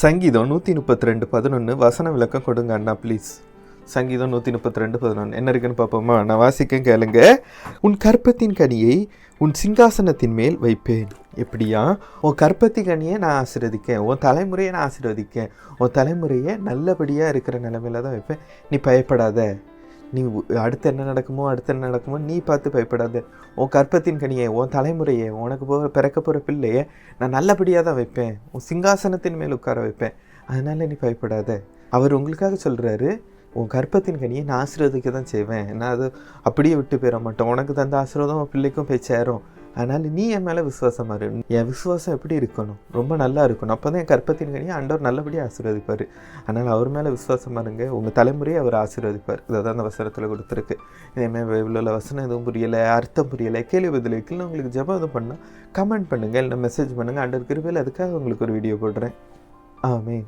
சங்கீதம் நூற்றி முப்பத்தி ரெண்டு பதினொன்று வசன விளக்கம் கொடுங்க அண்ணா ப்ளீஸ் சங்கீதம் நூற்றி முப்பத்தி ரெண்டு பதினொன்று என்ன இருக்குன்னு பார்ப்போமா? நான் வாசிக்க கேளுங்க. உன் கற்பத்தின் கனியை உன் சிங்காசனத்தின் மேல் வைப்பேன். எப்படியா? உன் கற்பத்தி கனியை நான் ஆசிர்வதிக்கேன். உன் தலைமுறையை நான் ஆசிர்வதிக்கேன். உன் தலைமுறையை நல்லபடியாக இருக்கிற நிலைமையில தான் வைப்பேன். நீ பயப்படாத. நீ அடுத்து என்ன நடக்குமோ அடுத்து என்ன நடக்குமோ நீ பார்த்து பயப்படாத. உன் கற்பத்தின் கனியை உன் தலைமுறையை உனக்கு போகிற பிறக்க போகிற பிள்ளையை நான் நல்லபடியாக தான் வைப்பேன். உன் சிங்காசனத்தின் மேல் உட்கார வைப்பேன். அதனால் நீ பயப்படாத. அவர் உங்களுக்காக சொல்கிறாரு உன் கற்பத்தின் கனியை நான் ஆசீர்வதிக்க தான் செய்வேன். நான் அது அப்படியே விட்டு போயிட மாட்டேன். உனக்கு தந்த ஆசீர்வாதம் உன் பிள்ளைக்கும் போய் சேரும். அதனால் நீ என் மேலே விசுவாசமா இரு. என் விசுவாசம் எப்படி இருக்கணும்? ரொம்ப நல்லா இருக்கணும். அப்போ தான் என் கற்பத்தின் கனியை ஆண்டவர் நல்லபடியாக ஆசீர்வதிப்பார். அதனால் அவர் மேலே விசுவாசமா இருங்க. உங்கள் தலைமுறையை அவர் ஆசீர்வதிப்பார். இதை தான் அந்த வசனத்தில் கொடுத்துருக்கு. இதேமாதிரி பைபிளில் வசனம் எதுவும் புரியலை அர்த்தம் புரியலை கேள்வி பதில் வைக்கல உங்களுக்கு ஜபம் எதுவும் பண்ணால் கமெண்ட் பண்ணுங்கள் இல்லை மெசேஜ் பண்ணுங்கள் அண்டர் கிருபையில் அதுக்காக உங்களுக்கு ஒரு வீடியோ போடுறேன். ஆமென்.